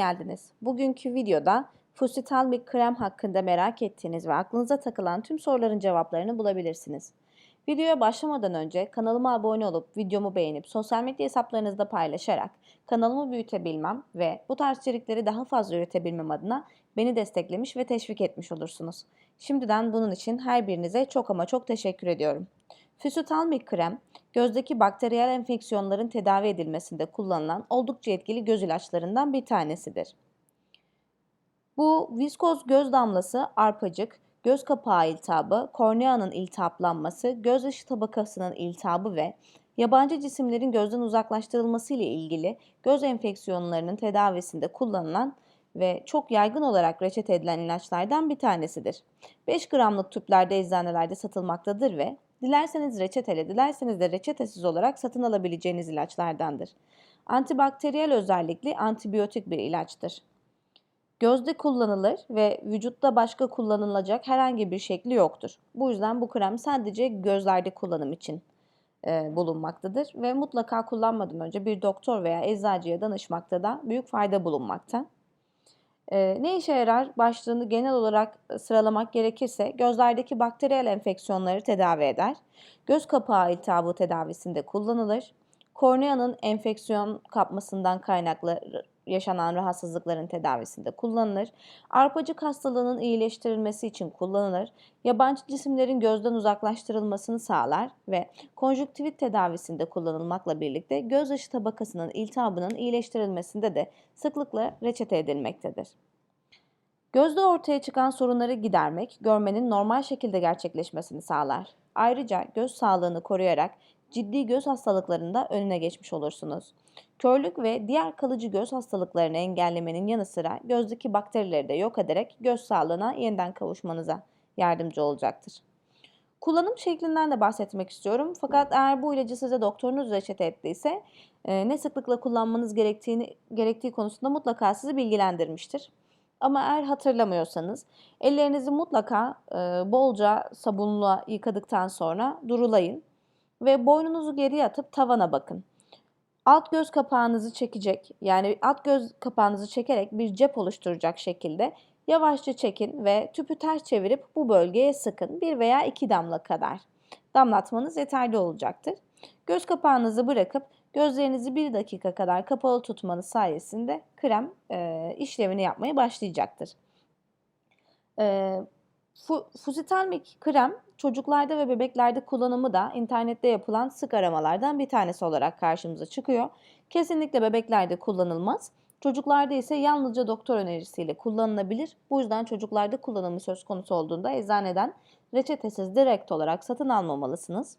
geldiniz. Bugünkü videoda fusital bir krem hakkında merak ettiğiniz ve aklınıza takılan tüm soruların cevaplarını bulabilirsiniz. Videoya başlamadan önce kanalıma abone olup videomu beğenip sosyal medya hesaplarınızda paylaşarak kanalımı büyütebilmem ve bu tarz içerikleri daha fazla üretebilmem adına beni desteklemiş ve teşvik etmiş olursunuz. Şimdiden bunun için her birinize çok ama çok teşekkür ediyorum. Füsitalmik krem, gözdeki bakteriyel enfeksiyonların tedavi edilmesinde kullanılan oldukça etkili göz ilaçlarından bir tanesidir. Bu viskoz göz damlası, arpacık, göz kapağı iltihabı, korneanın iltihaplanması, göz dışı tabakasının iltihabı ve yabancı cisimlerin gözden uzaklaştırılması ile ilgili göz enfeksiyonlarının tedavisinde kullanılan ve çok yaygın olarak reçete edilen ilaçlardan bir tanesidir. 5 gramlık tüplerde eczanelerde satılmaktadır ve dilerseniz reçeteli, dilerseniz de reçetesiz olarak satın alabileceğiniz ilaçlardandır. Antibakteriyel özellikli antibiyotik bir ilaçtır. Gözde kullanılır ve vücutta başka kullanılacak herhangi bir şekli yoktur. Bu yüzden bu krem sadece gözlerde kullanım için e, bulunmaktadır ve mutlaka kullanmadan önce bir doktor veya eczacıya danışmakta da büyük fayda bulunmakta. E, ne işe yarar? Başlığını genel olarak sıralamak gerekirse gözlerdeki bakteriyel enfeksiyonları tedavi eder. Göz kapağı iltihabı tedavisinde kullanılır. Korneanın enfeksiyon kapmasından kaynaklı yaşanan rahatsızlıkların tedavisinde kullanılır. Arpacık hastalığının iyileştirilmesi için kullanılır. Yabancı cisimlerin gözden uzaklaştırılmasını sağlar ve konjüktivit tedavisinde kullanılmakla birlikte göz dışı tabakasının iltihabının iyileştirilmesinde de sıklıkla reçete edilmektedir. Gözde ortaya çıkan sorunları gidermek, görmenin normal şekilde gerçekleşmesini sağlar. Ayrıca göz sağlığını koruyarak ciddi göz hastalıklarında önüne geçmiş olursunuz. Körlük ve diğer kalıcı göz hastalıklarını engellemenin yanı sıra gözdeki bakterileri de yok ederek göz sağlığına yeniden kavuşmanıza yardımcı olacaktır. Kullanım şeklinden de bahsetmek istiyorum. Fakat eğer bu ilacı size doktorunuz reçete ettiyse e, ne sıklıkla kullanmanız gerektiğini gerektiği konusunda mutlaka sizi bilgilendirmiştir. Ama eğer hatırlamıyorsanız ellerinizi mutlaka e, bolca sabunla yıkadıktan sonra durulayın ve boynunuzu geriye atıp tavana bakın. Alt göz kapağınızı çekecek yani alt göz kapağınızı çekerek bir cep oluşturacak şekilde yavaşça çekin ve tüpü ters çevirip bu bölgeye sıkın. Bir veya iki damla kadar damlatmanız yeterli olacaktır. Göz kapağınızı bırakıp gözlerinizi bir dakika kadar kapalı tutmanız sayesinde krem e, işlevini yapmaya başlayacaktır. E, Fusitalmik krem çocuklarda ve bebeklerde kullanımı da internette yapılan sık aramalardan bir tanesi olarak karşımıza çıkıyor. Kesinlikle bebeklerde kullanılmaz. Çocuklarda ise yalnızca doktor önerisiyle kullanılabilir. Bu yüzden çocuklarda kullanımı söz konusu olduğunda eczaneden reçetesiz direkt olarak satın almamalısınız.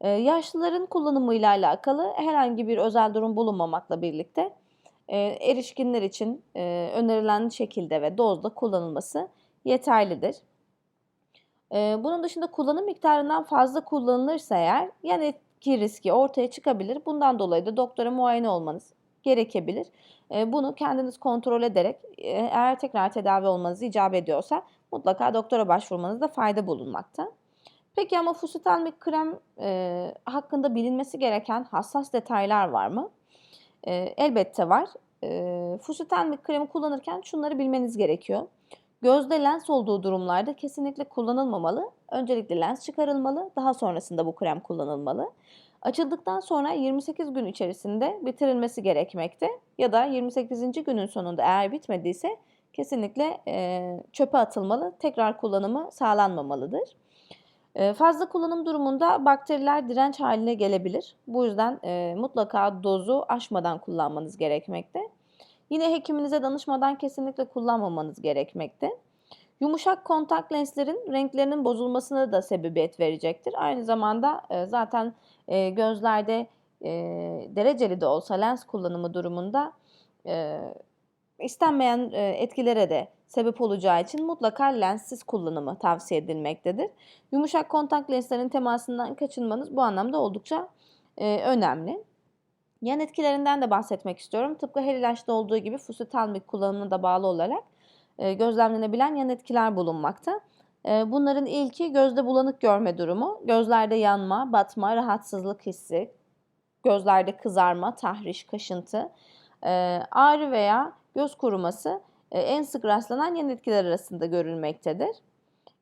Ee, yaşlıların kullanımıyla alakalı herhangi bir özel durum bulunmamakla birlikte e, erişkinler için e, önerilen şekilde ve dozda kullanılması yeterlidir. Ee, bunun dışında kullanım miktarından fazla kullanılırsa eğer yan etki riski ortaya çıkabilir. Bundan dolayı da doktora muayene olmanız gerekebilir. Ee, bunu kendiniz kontrol ederek e, eğer tekrar tedavi olmanız icap ediyorsa mutlaka doktora başvurmanızda fayda bulunmakta. Peki ama fusitalmik krem e, hakkında bilinmesi gereken hassas detaylar var mı? E, elbette var. E, fusitalmik kremi kullanırken şunları bilmeniz gerekiyor. Gözde lens olduğu durumlarda kesinlikle kullanılmamalı. Öncelikle lens çıkarılmalı, daha sonrasında bu krem kullanılmalı. Açıldıktan sonra 28 gün içerisinde bitirilmesi gerekmekte ya da 28. günün sonunda eğer bitmediyse kesinlikle e, çöpe atılmalı, tekrar kullanımı sağlanmamalıdır. E, fazla kullanım durumunda bakteriler direnç haline gelebilir. Bu yüzden e, mutlaka dozu aşmadan kullanmanız gerekmekte. Yine hekiminize danışmadan kesinlikle kullanmamanız gerekmekte. Yumuşak kontak lenslerin renklerinin bozulmasına da sebebiyet verecektir. Aynı zamanda e, zaten e, gözlerde e, dereceli de olsa lens kullanımı durumunda istenmeyen etkilere de sebep olacağı için mutlaka lenssiz kullanımı tavsiye edilmektedir. Yumuşak kontak lenslerin temasından kaçınmanız bu anlamda oldukça önemli. Yan etkilerinden de bahsetmek istiyorum. Tıpkı her ilaçta olduğu gibi fusitalmik kullanımına da bağlı olarak e, gözlemlenebilen yan etkiler bulunmakta. E, bunların ilki gözde bulanık görme durumu, gözlerde yanma, batma, rahatsızlık hissi, gözlerde kızarma, tahriş, kaşıntı, e, ağrı veya göz kuruması en sık rastlanan yan etkiler arasında görülmektedir.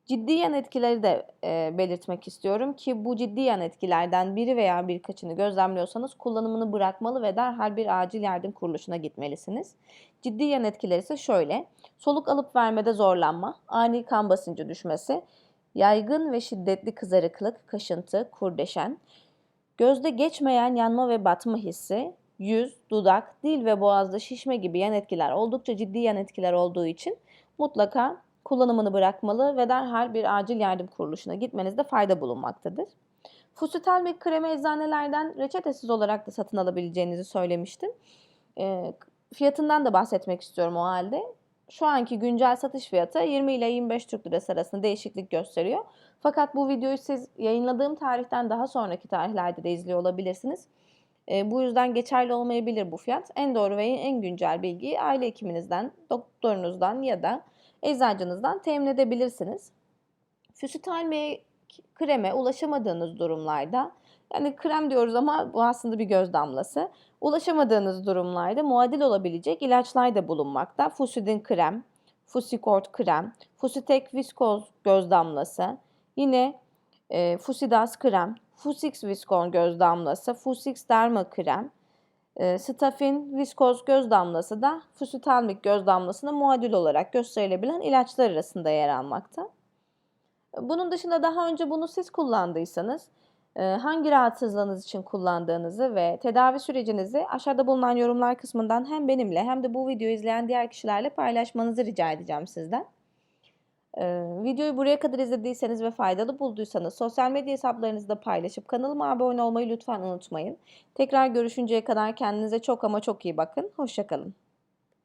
Ciddi yan etkileri de e, belirtmek istiyorum ki bu ciddi yan etkilerden biri veya birkaçını gözlemliyorsanız kullanımını bırakmalı ve derhal bir acil yardım kuruluşuna gitmelisiniz. Ciddi yan etkileri ise şöyle. Soluk alıp vermede zorlanma, ani kan basıncı düşmesi, yaygın ve şiddetli kızarıklık, kaşıntı, kurdeşen, gözde geçmeyen yanma ve batma hissi, yüz, dudak, dil ve boğazda şişme gibi yan etkiler oldukça ciddi yan etkiler olduğu için mutlaka kullanımını bırakmalı ve derhal bir acil yardım kuruluşuna gitmenizde fayda bulunmaktadır. Fusitalmik kremi eczanelerden reçetesiz olarak da satın alabileceğinizi söylemiştim. E, fiyatından da bahsetmek istiyorum o halde. Şu anki güncel satış fiyatı 20 ile 25 Türk Lirası arasında değişiklik gösteriyor. Fakat bu videoyu siz yayınladığım tarihten daha sonraki tarihlerde de izliyor olabilirsiniz. E, bu yüzden geçerli olmayabilir bu fiyat. En doğru ve en güncel bilgiyi aile hekiminizden, doktorunuzdan ya da eczacınızdan temin edebilirsiniz. Füsitalme kreme ulaşamadığınız durumlarda yani krem diyoruz ama bu aslında bir göz damlası. Ulaşamadığınız durumlarda muadil olabilecek ilaçlar da bulunmakta. Fusidin krem, Fusikort krem, Fusitek viskoz göz damlası, yine e, Fusidas krem, Fusix viskon göz damlası, Fusix derma krem, Stafin viskoz göz damlası da fusitalmik göz damlasına muadil olarak gösterilebilen ilaçlar arasında yer almakta. Bunun dışında daha önce bunu siz kullandıysanız e, hangi rahatsızlığınız için kullandığınızı ve tedavi sürecinizi aşağıda bulunan yorumlar kısmından hem benimle hem de bu videoyu izleyen diğer kişilerle paylaşmanızı rica edeceğim sizden. Ee, videoyu buraya kadar izlediyseniz ve faydalı bulduysanız sosyal medya hesaplarınızda paylaşıp kanalıma abone olmayı lütfen unutmayın. Tekrar görüşünceye kadar kendinize çok ama çok iyi bakın. Hoşçakalın.